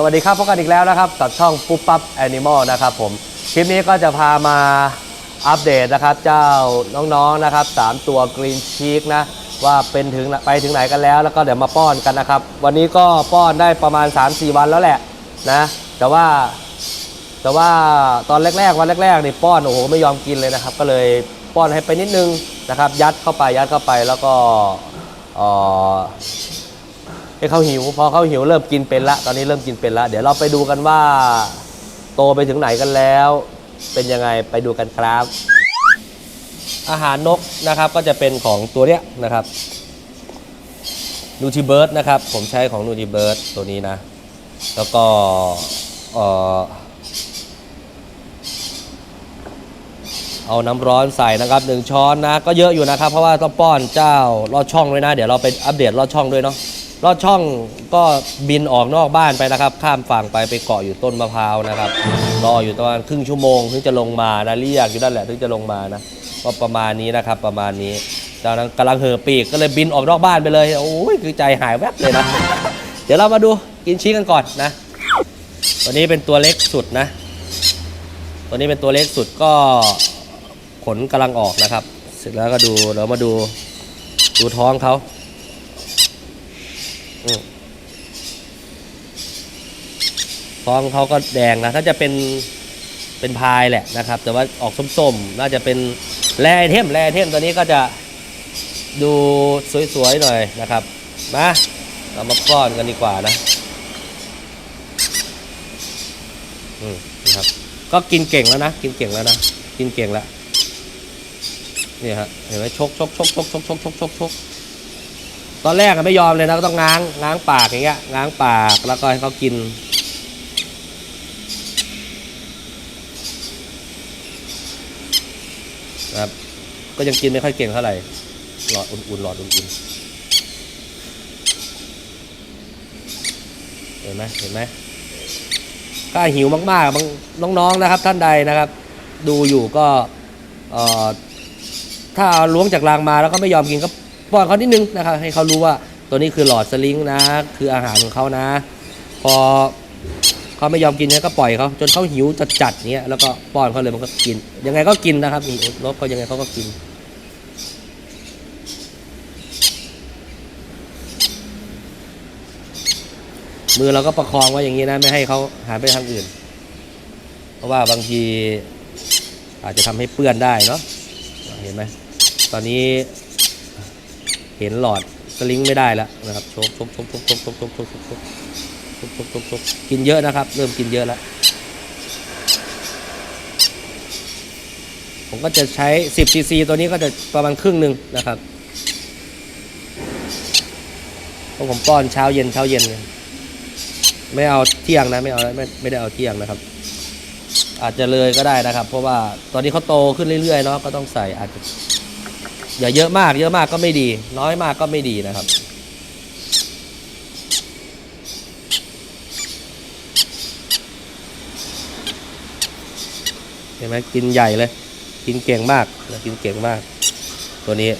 สวัสดีครับพบกันอีกแล้วนะครับกับช่องปุ๊บปั๊บแอนิมอลนะครับผมคลิปนี้ก็จะพามาอัปเดตนะครับ เจ้าน้องๆนะครับสามตัวกรีนชีกนะว่าเป็นถึงไปถึงไหนกันแล้วแล้วก็เดี๋ยวมาป้อนกันนะครับ วันนี้ก็ป้อนได้ประมาณ 3-4 วันแล้วแหละนะแต่ว่า แต่ว่าตอนแรกๆวันแรกๆนี่ป้อนโอ้โหไม่ยอมกินเลยนะครับ ก็เลยป้อนให้ไปนิดนึงนะครับ ยัดเข้าไปยัดเข้าไปแล้วก็เออ ให้เขาหิว พอเขาหิวเริ่มกินเป็นละ ตอนนี้เริ่มกินเป็นละ เดี๋ยวเราไปดูกันว่า โตไปถึงไหนกันแล้ว เป็นยังไงไปดูกันครับ อาหารนกนะครับก็จะเป็นของตัวเนี้ยนะครับนูทิเบิร์ดนะครับ ผมใช้ของนูทิเบิร์ดตัวนี้นะ แล้วก็เออเอาน้ำร้อนใส่นะครับหนึ่งช้อนนะ ก็เยอะอยู่นะครับ เพราะว่าต้องป้อนเจ้าลอดช่องด้วยนะ เดี๋ยวเราไปอัปเดตลอดช่องด้วยเนาะ ลอดช่องก็บินออกนอกบ้านไปนะครับ ข้ามฝั่งไปไปเกาะอยู่ต้นมะพร้าวนะครับรออยู่ประมาณครึ่งชั่วโมงถึงจะลงมานะเรียกอยู่นั่นแหละถึงจะลงมานะก็ประมาณนี้นะครับ ประมาณนี้เจ้านั้นกำลังเห่อปีกก็เลยบินออกนอกบ้านไปเลยโอ้ยคือใจหายแวบเลยนะ เดี๋ยวเรามาดูกินชีสกันก่อนนะตัวนี้เป็นตัวเล็กสุดนะ ตัวนี้เป็นตัวเล็กสุดก็ขนกำลังออกนะครับ เสร็จแล้วก็ดูเรามาดูดูท้องเขา อืมท้องเขาก็แดงนะเขาจะเป็นเป็นพายแหละนะครับ แต่ว่าออกส้มๆ น่าจะเป็นแรไอเทมแรไอเทมตัวนี้ก็จะดูสวยๆหน่อยนะครับ มา เรามาป้อนกันดีกว่านะ อืมนะครับ ก็กินเก่งแล้วนะ กินเก่งแล้วนะ กินเก่งแล้วนี่ฮะ เห็นไหมชกชกชกชกชกชกชกชกชก ตอนแรกอะไม่ยอมเลยนะก็ต้องง้างง้างปากอย่างเงี้ยง้างปากแล้วก็ให้เขากินนะครับ ก็ยังกินไม่ค่อยเก่งเท่าไหร่หลอดอุ่นๆหลอดอุ่นๆเห็นไหมเห็นไหมถ้าหิวมากๆบางน้องๆนะครับ ท่านใดนะครับ ดูอยู่ก็ถ้าล้วงจากรางมาแล้วก็ไม่ยอมกินก็ ป้อนเขานิดนึงนะครับให้เขารู้ว่าตัวนี้คือหลอดสลิงนะ คืออาหารของเขานะ พอเขาไม่ยอมกินเนี่ยก็ปล่อยเขาจนเขาหิวจัดๆเนี้ยแล้วก็ป้อนเขาเลยมันก็กิน ยังไงก็กินนะครับมีรสก็ยังไงเขาก็กิน มือเราก็ประคองไว้อย่างนี้นะไม่ให้เขาหายไปทางอื่น เพราะว่าบางทีอาจจะทำให้เปื้อนได้เนาะเห็นไหมตอนนี้ เห็นหลอดสลิงไม่ได้แล้วนะครับชกชกชกชกชกชกชกชกชกชกชกชกชกชกกินเยอะนะครับ เริ่มกินเยอะแล้วผมก็จะใช้ 10ซีซีตัวนี้ก็จะประมาณครึ่งหนึ่งนะครับเพราะผมป้อนเช้าเย็นเช้าเย็นเลยไม่เอาเที่ยงนะไม่เอาไม่ไม่ได้เอาเที่ยงนะครับ อาจจะเลยก็ได้นะครับ เพราะว่าตอนนี้เขาโตขึ้นเรื่อยๆเนาะก็ต้องใส่อาจจะ อย่าเยอะมาก เยอะมากก็ไม่ดี น้อยมากก็ไม่ดีนะครับ เห็นไหมกินใหญ่เลย กินเก่งมากนะกินเก่งมาก ตัวนี้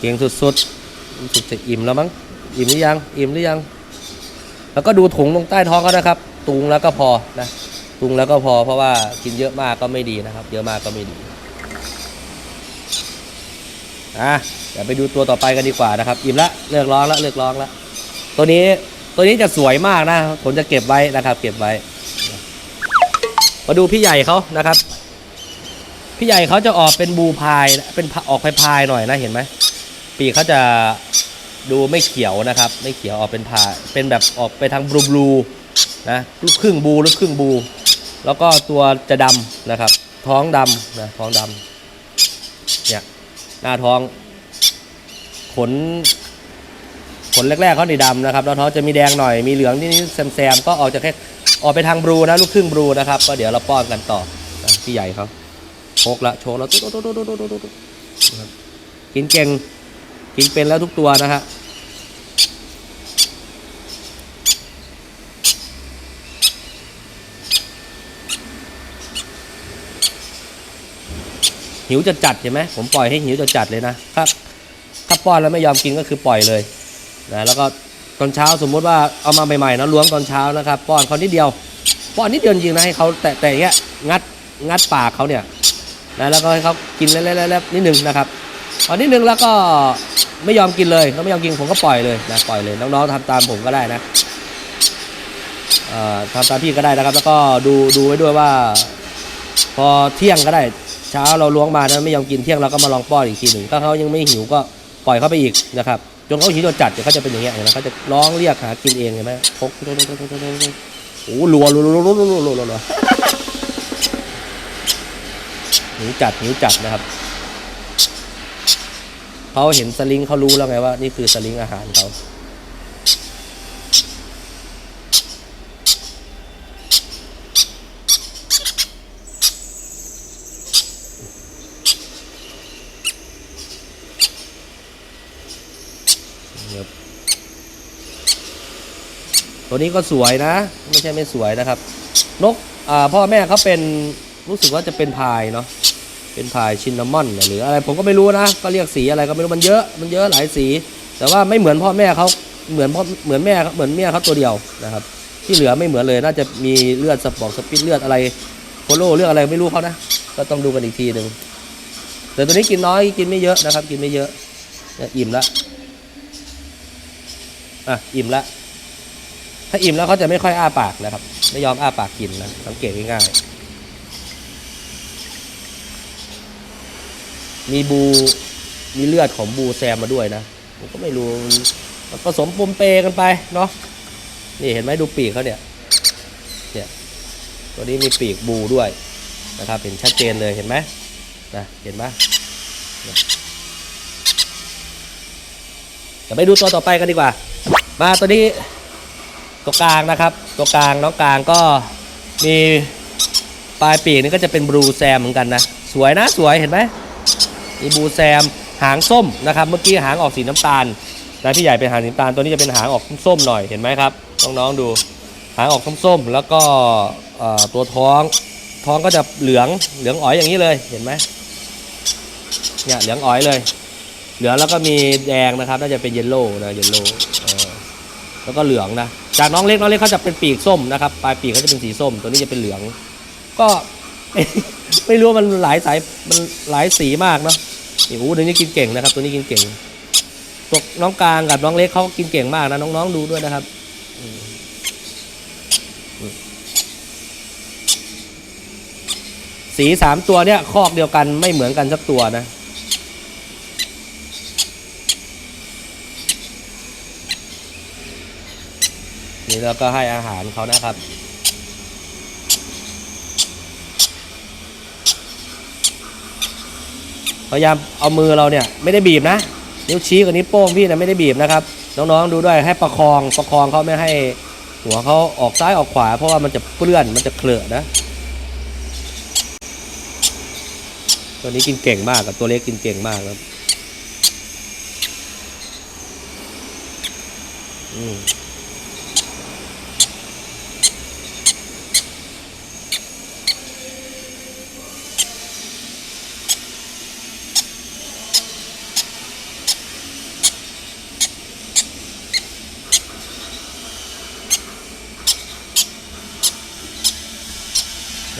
เก่งสุดๆรู้สึกจะอิ่มแล้วมั้ง อิ่มหรือยัง อิ่มหรือยัง แล้วก็ดูถุงลงใต้ท้องเขานะครับ ตุงแล้วก็พอนะตุงแล้วก็พอเพราะว่ากินเยอะมากก็ไม่ดีนะครับ เยอะมากก็ไม่ดีอะเดี๋ยวไปดูตัวต่อไปกันดีกว่านะครับอิ่มละเลิกร้องละเลิกร้องละตัวนี้ตัวนี้จะสวยมากนะผมจะเก็บไว้นะครับ เก็บไว้ มาดูพี่ใหญ่เขานะครับ พี่ใหญ่เขาจะออกเป็นบูพายเป็นออกพายๆหน่อยนะเห็นไหมปีกเขาจะ ดูไม่เขียวนะครับ ไม่เขียวออกเป็นผ่าเป็นแบบออกไปทางบลูบลูนะลูกครึ่งบูลูกครึ่งบู แล้วก็ตัวจะดำนะครับ ท้องดำนะท้องดำเนี่ยหน้าท้อง ขน ขนแรกๆเขาในดำนะครับแล้วท้องจะมีแดงหน่อยมีเหลืองนิดๆแซมๆก็ออกจากแค่ออกไปทางบลูนะลูกครึ่งบลูนะครับก็เดี๋ยวเราป้อนกันต่อนะพี่ใหญ่เขาโชกละโชกแล้วกินเก่งกินเป็นแล้วทุกตัวนะฮะ หิวจะจัดเห็นไหมผมปล่อยให้หิวจะจัดเลยนะครับถ้าป้อนแล้วไม่ยอมกินก็คือปล่อยเลยนะแล้วก็ตอนเช้าสมมุติว่าเอามาใหม่ๆนะล้วงตอนเช้านะครับป้อนเขานิดเดียวป้อนนิดเดียวจริงนะให้เขาแต่แต่เงี้ยงัดงัดปากเขาเนี่ยนะแล้วก็ให้เขากินแล้วๆนิดนึงนะครับพอนิดนึงแล้วก็ไม่ยอมกินเลยเขาไม่ยอมกินผมก็ปล่อยเลยนะปล่อยเลยน้องๆทำตามผมก็ได้นะทำตามพี่ก็ได้นะครับ แล้วก็ดูดูไว้ด้วยว่า พอเที่ยงก็ได้ เช้าเราล้วงมาแล้วไม่ยอมกินเที่ยงเราก็มาลองป้อนอีกทีหนึ่งถ้าเขายังไม่หิวก็ปล่อยเขาไปอีกนะครับจนเขาหิวจนจัดเดี๋ยวเขาจะเป็นอย่างเงี้ยนะเขาจะร้องเรียกหากินเองเห็นไหมพกโอ้รัวรัวรัวรัวรัวรัวรัวหิวจัดหิวจัดนะครับเขาเห็นสลิงเขารู้แล้วไงว่า นี่คือสลิงอาหารเขา ตัวนี้ก็สวยนะ ไม่ใช่ไม่สวยนะครับ นกพ่อแม่เขาเป็นรู้สึกว่าจะเป็นพายเนาะเป็นพายชินนามอนหรืออะไรผมก็ไม่รู้นะ ก็เรียกสีอะไรก็ไม่รู้มันเยอะมันเยอะหลายสี แต่ว่าไม่เหมือนพ่อแม่เขาเหมือนพ่อเหมือนแม่เหมือนแม่เขาตัวเดียวนะครับ ที่เหลือไม่เหมือนเลยน่าจะมีเลือดสปอกสปิดเลือดอะไรโคโลเลือดอะไรไม่รู้เขานะก็ต้องดูกันอีกทีหนึ่งแต่ตัวนี้กินน้อยกินไม่เยอะนะครับ กินไม่เยอะอิ่มละอะอิ่มละ ถ้าอิ่มแล้วเขาจะไม่ค่อยอ้าปากนะครับ ไม่ยอมอ้าปากกินนะสังเกตง่ายๆมีบูมีเลือดของบูแซมมาด้วยนะผมก็ไม่รู้มันผสมปมเปกันไปเนาะนี่เห็นไหมดูปีกเขาเนี่ยเนี่ยตัวนี้มีปีกบูด้วยนะครับเห็นชัดเจนเลยเห็นไหมนะเห็นไหมเนี่ยเดี๋ยวไปดูตัวต่อไปกันดีกว่า มาตัวนี้ ตัวกลางนะครับ ตัวกลางน้องกลางก็มีปลายปีกนี่ก็จะเป็นบลูแซมเหมือนกันนะ สวยนะสวยเห็นไหมมีบลูแซมหางส้มนะครับ เมื่อกี้หางออกสีน้ำตาลแต่พี่ใหญ่เป็นหางสีน้ำตาลตัวนี้จะเป็นหางออกส้มๆหน่อยเห็นไหมครับน้องๆดู หางออกส้มๆแล้วก็ตัวท้องท้องก็จะเหลืองเหลืองอ๋อยอย่างนี้เลยเห็นไหมเนี่ยเหลืองอ๋อยเลย เหลืองแล้วก็มีแดงนะครับ น่าจะเป็นเยลโล่นะเยลโล่ แล้วก็เหลืองนะ จากน้องเล็กน้องเล็กเขาจะเป็นปีกส้มนะครับปลายปีกเขาจะเป็นสีส้ม ตัวนี้จะเป็นเหลือง ก็ไม่รู้มันหลายสายมันหลายสีมากเนาะนี่โอ้ตัวนี้กินเก่งนะครับ ตัวนี้กินเก่งตัวน้องกลางกับน้องเล็กเขากินเก่งมากนะน้องๆดูด้วยนะครับสีสามตัวเนี่ยคอกเดียวกันไม่เหมือนกันสักตัวนะ นี่เราก็ให้อาหารเขานะครับ พยายามเอามือเราเนี่ยไม่ได้บีบนะ นิ้วชี้กับนิ้วโป้งพี่นะไม่ได้บีบนะครับ น้องๆดูด้วยให้ประคองประคองเขาไม่ให้หัวเขาออกซ้ายออกขวา เพราะว่ามันจะเปื้อนมันจะเคลือะนะ ตัวนี้กินเก่งมากกับตัวเล็กกินเก่งมากครับอืม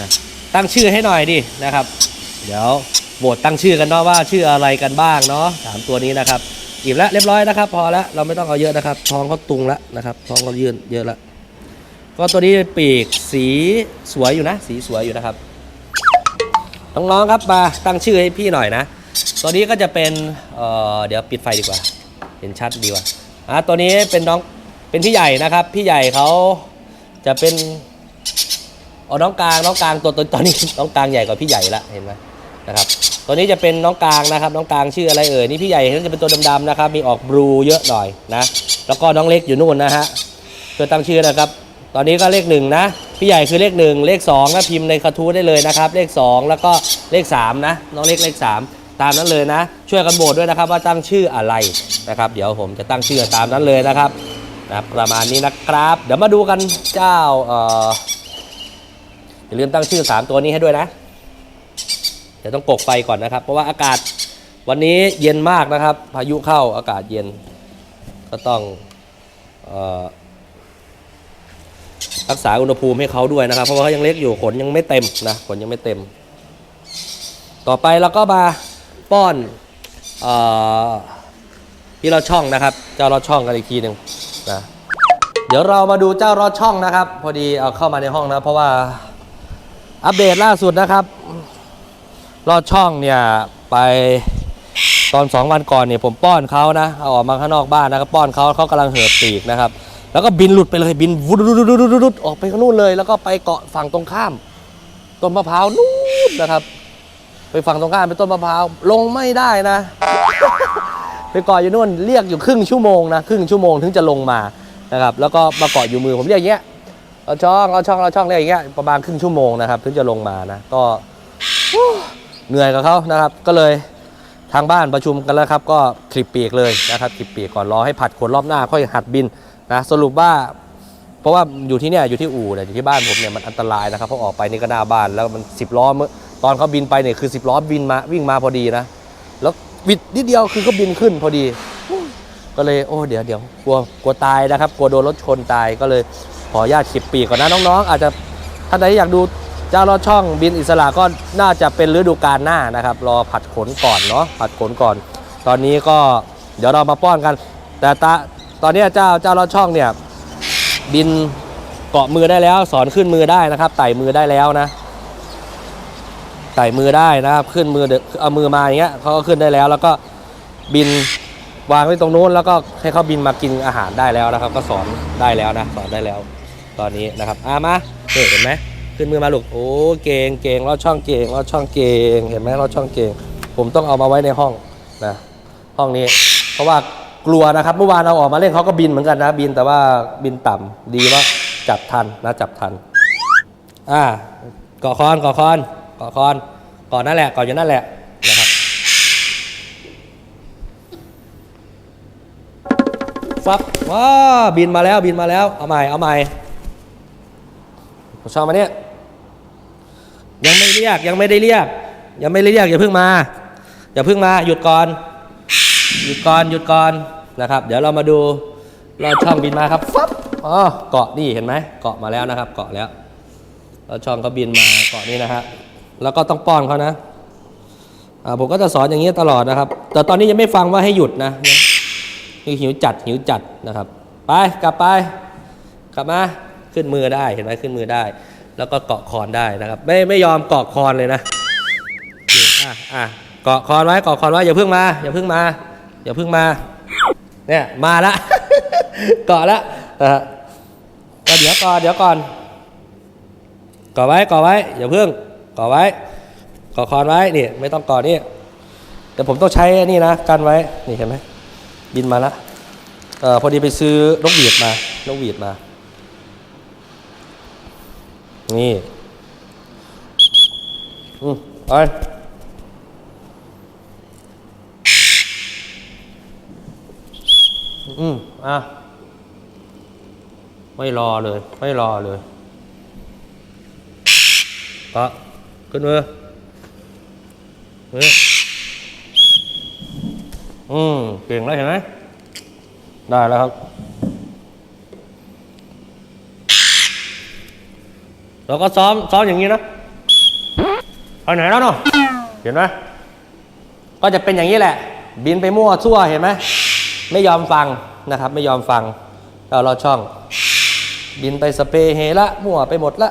นะตั้งชื่อให้หน่อยดินะครับ เดี๋ยวโหวตตั้งชื่อกันเนาะว่าชื่ออะไรกันบ้างเนาะสามตัวนี้นะครับอิ่มแล้วเรียบร้อยนะครับ พอแล้วเราไม่ต้องเอาเยอะนะครับ ท้องเขาตุงแล้วนะครับ ท้องเขายืนเยอะแล้วก็ตัวนี้ปีกสีสวยอยู่นะ สีสวยอยู่นะครับน้องๆครับมาตั้งชื่อให้พี่หน่อยนะ ตัวนี้ก็จะเป็นเเดี๋ยวปิดไฟดีกว่า เห็นชัดดีกว่าอะตัวนี้เป็นน้องเป็นพี่ใหญ่นะครับ พี่ใหญ่เขาจะเป็น อ๋อน้องกลางน้องกลางตัวตัวตอนนี้น้องกลางใหญ่กว่าพี่ใหญ่ละเห็นไหมนะครับตัวนี้จะเป็นน้องกลางนะครับ น้องกลางชื่ออะไรเอ่ยนี่พี่ใหญ่เขาจะเป็นตัวดำๆนะครับ มีออกบลูเยอะหน่อยนะแล้วก็น้องเล็กอยู่นู่นนะฮะเพื่อตั้งชื่อนะครับ ตอนนี้ก็เลขหนึ่งนะพี่ใหญ่คือเลขหนึ่งเลขสองก็พิมพ์ในกระทู้ได้เลยนะครับ เลขสองแล้วก็เลขสามนะน้องเล็กเลขสามตามนั้นเลยนะ ช่วยกันโหวตด้วยนะครับ ว่าตั้งชื่ออะไรนะครับ เดี๋ยวผมจะตั้งชื่อตามนั้นเลยนะครับนะประมาณนี้นะครับ เดี๋ยวมาดูกันเจ้าเอ่อ อย่าลืมตั้งชื่อ 3 ตัวนี้ให้ด้วยนะจะแต่ต้องกกไฟก่อนนะครับ เพราะว่าอากาศวันนี้เย็นมากนะครับ พายุเข้าอากาศเย็น ก็ต้องรักษาอุณหภูมิให้เขาด้วยนะครับ เพราะว่าเขายังเล็กอยู่ขนยังไม่เต็มนะขนยังไม่เต็ม ต่อไปเราก็มาป้อนเออที่เราช่องนะครับ เจ้าเราช่องกันอีกทีหนึ่งนะเดี๋ยวเรามาดูเจ้ารอดช่องนะครับ พอดีเอาเข้ามาในห้องนะเพราะว่า อัปเดตล่าสุดนะครับ รอดช่องเนี่ยไปตอนสองวันก่อนเนี่ยผมป้อนเขานะเอาออกมาข้างนอกบ้านนะครับป้อนเขาเขากำลังเหิบปีกนะครับ แล้วก็บินหลุดไปเลยบินวุดวุดวุดวุดวุดออกไปข้างนู่นเลย แล้วก็ไปเกาะฝั่งตรงข้ามต้นมะพร้าวนู่นนะครับ ไปฝั่งตรงข้ามเป็นต้นมะพร้าวลงไม่ได้นะไปเกาะอยู่นู่นเรียกอยู่ครึ่งชั่วโมงนะครึ่งชั่วโมงถึงจะลงมานะครับ แล้วก็มาเกาะอยู่มือผมเรียกอย่างเงี้ย เราช่องเราช่องเราช่องเรียอย่างเงี้ยประมาณครึ่งชั่วโมงนะครับถึงจะลงมานะก็เหนื่อยกับเขานะครับ ก็เลยทางบ้านประชุมกันแล้วครับ ก็คลิปปีกเลยนะครับคลิปปีกก่อนรอให้ผัดขนรอบหน้าค่อยหัดบินนะสรุปว่า เพราะว่าอยู่ที่เนี่ยอยู่ที่อู่เนี่ยอยู่ที่บ้านผมเนี่ยมันอันตรายนะครับเพราะออกไปนี่ก็หน้าบ้านแล้วมันสิบล้อเมื่อตอนเขาบินไปเนี่ยคือสิบล้อบินมาวิ่งมาพอดีนะแล้ววิดนิดเดียวคือก็บินขึ้นพอดี ก็เลยโอ้เดี๋ยวเดี๋ยวกลัวกลัวตายนะครับ กลัวโดนรถชนตายก็เลย ขออนุญาตขีบปีกก่อนนะน้องๆ อาจจะท่านใดอยากดูเจ้ารอดช่องบินอิสระก็น่าจะเป็นฤดูกาลหน้านะครับ รอผัดขนก่อนเนาะผัดขนก่อน ตอนนี้ก็เดี๋ยวเรามาป้อนกัน แต่ตาตอนนี้เจ้าเจ้ารอดช่องเนี่ยบินเกาะมือได้แล้วสอนขึ้นมือได้นะครับ ไต่มือได้แล้วนะไต่มือได้นะครับขึ้นมือเดเอามือมาอย่างเงี้ยเขาก็ขึ้นได้แล้ว แล้วก็บินวางไว้ตรงนู้นแล้วก็ให้เขาบินมากินอาหารได้แล้วนะครับ ก็สอนได้แล้วนะสอนได้แล้ว ตอนนี้นะครับอะมาเห็นไหมขึ้นมือมาลูกโอ้เก่งเก่งเราช่องเก่งเราช่องเก่งเห็นไหมเราช่องเก่งผมต้องเอามาไว้ในห้องนะห้องนี้ เพราะว่ากลัวนะครับเมื่อวานเราออกมาเล่นเขาก็บินเหมือนกันนะ บินแต่ว่าบินต่ำดีว่าจับทันนะจับทันอ่าเกาะคอนเกาะคอนเกาะคอนเกาะนั่นแหละเกาะอยู่นั่นแหละนะครับฟับว้าบินมาแล้วบินมาแล้วเอาใหม่เอาใหม่ ผมชอบมาเนี่ยยังไม่เรียกยังไม่ได้เรียก ยังไม่ได้เรียกอย่าเพิ่งมา อย่าเพิ่งมาหยุดก่อน หยุดก่อนหยุดก่อนนะครับ เดี๋ยวเรามาดูเราช่องบินมาครับฟับอ๋อเกาะนี่เห็นไหมเกาะมาแล้วนะครับ เกาะแล้วเราช่องก็บินมาเกาะนี้นะฮะแล้วก็ต้องป้อนเขานะอ่าผมก็จะสอนอย่างนี้ตลอดนะครับ แต่ตอนนี้ยังไม่ฟังว่าให้หยุดนะนี่หิวจัดหิวจัดนะครับ ไปกลับไป กลับมา ขึ้นมือได้เห็นไหมขึ้นมือได้ แล้วก็เกาะคอนได้นะครับ ไม่ไม่ยอมเกาะคอนเลยนะอะอะเกาะคอนไว้เกาะคอนไว้อย่าเพิ่งมาอย่าเพิ่งมาอย่าเพิ่งมาเนี่ยมาละเกาะละนะฮะเดี๋ยวก่อนเดี๋ยวก่อนเก่อไว้เก่อไว้อย่าเพิ่งเก่อไว้เก่อคอนไว้นี่ไม่ต้องเก่อนี่แต่ผมต้องใช้อนนี่นะกันไว้นี่เห็นไหมบินมาละเออพอดีไปซื้อนกหวีดมานกหวีดมา นี่ อืมไปอืมอะ ไม่รอเลย ไม่รอเลยก็ขึ้นมือมืออืม เก่งแล้วเห็นไหม ได้แล้วครับ เราก็ซ้อมซ้อมอย่างนี้นะไปไหนแล้วเนาะเห็นไหมก็จะเป็นอย่างนี้แหละ บินไปมั่วซั่วเห็นไหมไม่ยอมฟังนะครับ ไม่ยอมฟังเราเราช่อง บินไปสเปรย์เฮละมั่วไปหมดละ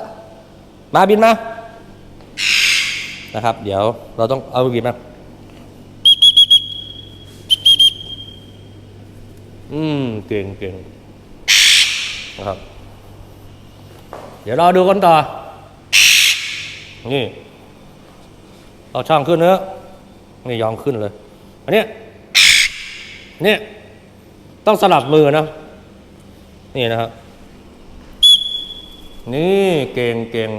มาบินมานะครับ เดี๋ยวเราต้องเอาบินมาอืมเก่งเก่งนะครับ ดี๋ยวเราดูกันต่อ นี่เอาช่องขึ้นเนื้อนี่ยอมขึ้นเลย อันนี้นี่ต้องสลับมือนะ นี่นะครับ นี่เก่งเก่ง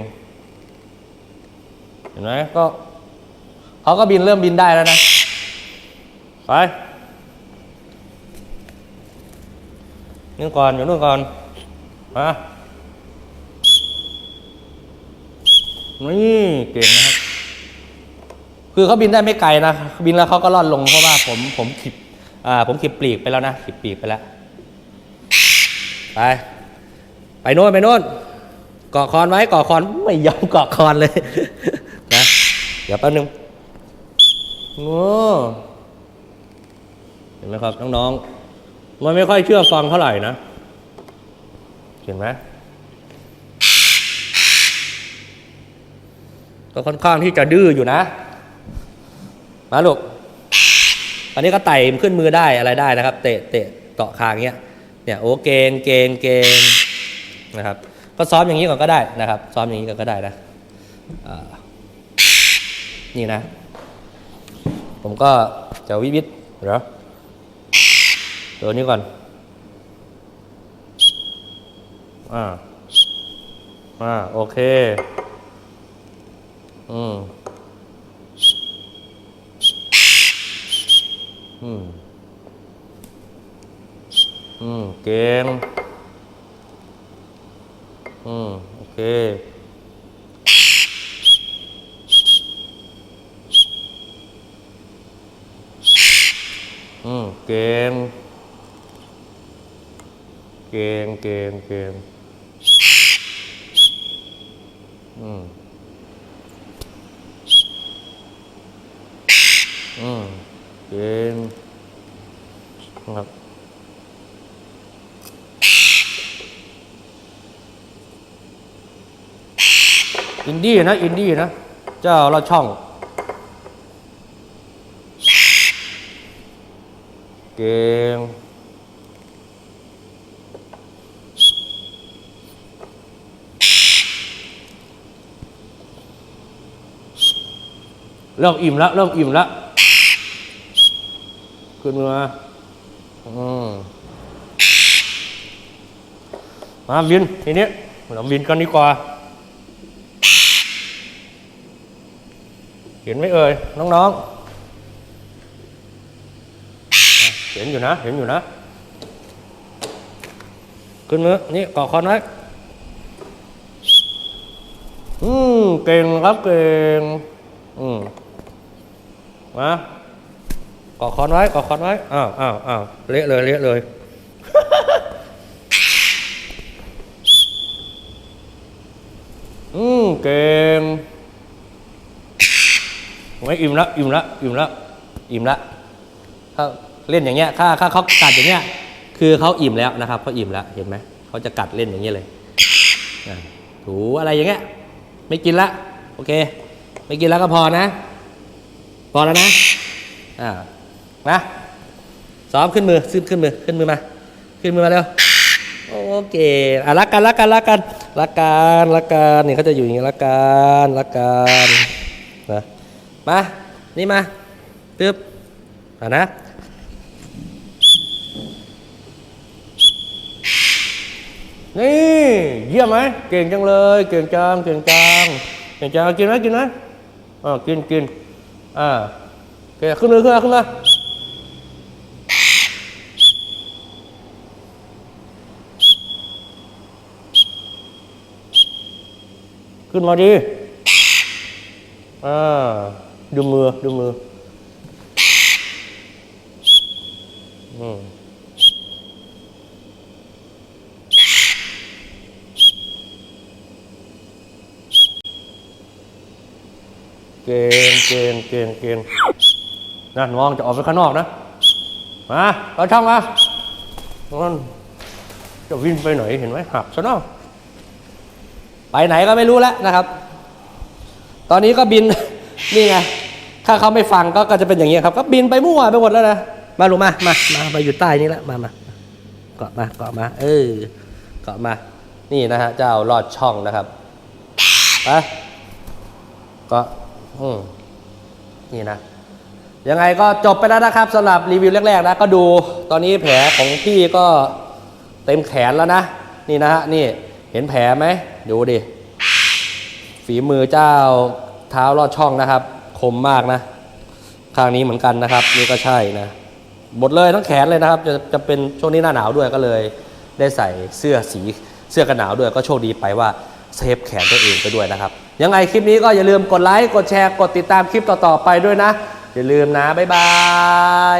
เห็นไหมก็เขาก็บินเริ่มบินได้แล้วนะ ไปนู่ก่อนอยู่นู่นก่อน มา นี่เก่งนะครับ คือเขาบินได้ไม่ไกลนะบินแล้วเขาก็ล่อนลงเพราะว่าผมผมขีบอ่าผมขีบปลีกไปแล้วนะขีบปลีกไปแล้วไปไปโน่นไปโน่นเกาะคอนไว้เกาะคอนไม่ยอมเกาะคอนเลยนะเดี๋ยวแป๊บนึงโอ้เห็นไหมครับน้องๆมันไม่ค่อยเชื่อฟังเท่าไหร่นะ เห็นไหม ก็ค่อนข้างที่จะดื้ออยู่นะ มาลูก อันนี้ก็ไต่ขึ้นมือได้อะไรได้นะครับ เตะเตะเกาะคางเงี้ย เนี่ยโอ้เกงเกงเกงนะครับ ก็ซ้อมอย่างนี้ก่อนก็ได้นะครับ ซ้อมอย่างนี้ก่อนก็ได้นะนี่นะ ผมก็จะวิวิทเหรอตัวนี้ก่อนอ่าอ่าโอเค อืมอืมอืมเก่งอืมโอเคอืมเก่งเก่งเก่งเก่งอืม อืมเก่งนครับอินดี้นะ อินดี้นะ เจ้าเราช่อง เก่งเริ่มอิ่มแล้วเริ่มอิ่มแล้ว ขึ้นมา อืมมาวินทีนี้เราวินกันดีกว่า เห็นไหมเอ่ยน้องๆ เห็นอยู่นะ เห็นอยู่นะ ขึ้นมือนี่เกาะคอนไว้อืม เก่งครับเก่ง อืม มา กาะคอนไว้เกาะคอนไว้อ้าวอ้าวอ้าวเละเลยเละเลยอืมเก่งไม่อิ่มละอิ่มละอิ่มละอิ่มละถ้าเล่นอย่างเงี้ยถ้าถ้าเขากัดอย่างเงี้ย คือเขาอิ่มแล้วนะครับเขาอิ่มแล้วเห็นไหมเขาจะกัดเล่นอย่างเงี้ยเลยอะถูอะไรอย่างเงี้ย ไม่กินละ โอเค ไม่กินแล้วก็พอนะ พอแล้วนะอ่า มาซ้อมขึ้นมือขึ้นขึ้นมือขึ้นมือมา ขึ้นมือมาเร็วโอเคอะรักกันรักกันรักกันรักกันรักกันนี่เขาจะอยู่อย่างนี้รักกันรักกันนะมานี่มาปึ๊บอะนะนี่เยี่ยมไหมเก่งจังเลยเก่งจังเก่งจังเก่งจังกินไหมกินไหมอ่ากินกินอ่าโอเคขึ้นเลยขึ้นมาขึ้นมา ขึ้นมาดิอ่าดูมือ ดูมืออืมเก่งเก่งเก่งเก่งนั่นมองจะออกไปข้างนอกนะ มาเราช่องมานั่นจะวิ่งไปไหนเห็นไหมหักซะเนาะ ไปไหนก็ไม่รู้แล้วนะครับ ตอนนี้ก็บิน นี่ไง ถ้าเขาไม่ฟังก็ก็จะเป็นอย่างนี้ครับ ก็บินไปมั่วไปหมดแล้วนะ มาลูกมา มา มามาอยู่ใต้นี้แล้ว มามาเกาะมา เกาะมา เออ เกาะมา นี่นะฮะ เจ้าลอดช่องนะครับไปก็อืมนี่นะยังไงก็จบไปแล้วนะครับสำหรับรีวิวแรกๆนะก็ดูตอนนี้แผลของพี่ก็เต็มแขนแล้วนะ นี่นะฮะนี่ เห็นแผลไหมดูดิ ฝีมือเจ้าเท้าลอดช่องนะครับ คมมากนะ ข้างนี้เหมือนกันนะครับ นี่ก็ใช่นะหมดเลยทั้งแขนเลยนะครับ จะจะเป็นช่วงนี้หน้าหนาวด้วยก็เลย ได้ใส่เสื้อสีเสื้อกันหนาวด้วยก็โชคดีไปว่าเซฟแขนตัวเองไปด้วยนะครับ ยังไงคลิปนี้ก็อย่าลืมกดไลค์กดแชร์กดติดตามคลิปต่อๆไปด้วยนะ อย่าลืมนะ บ๊ายบาย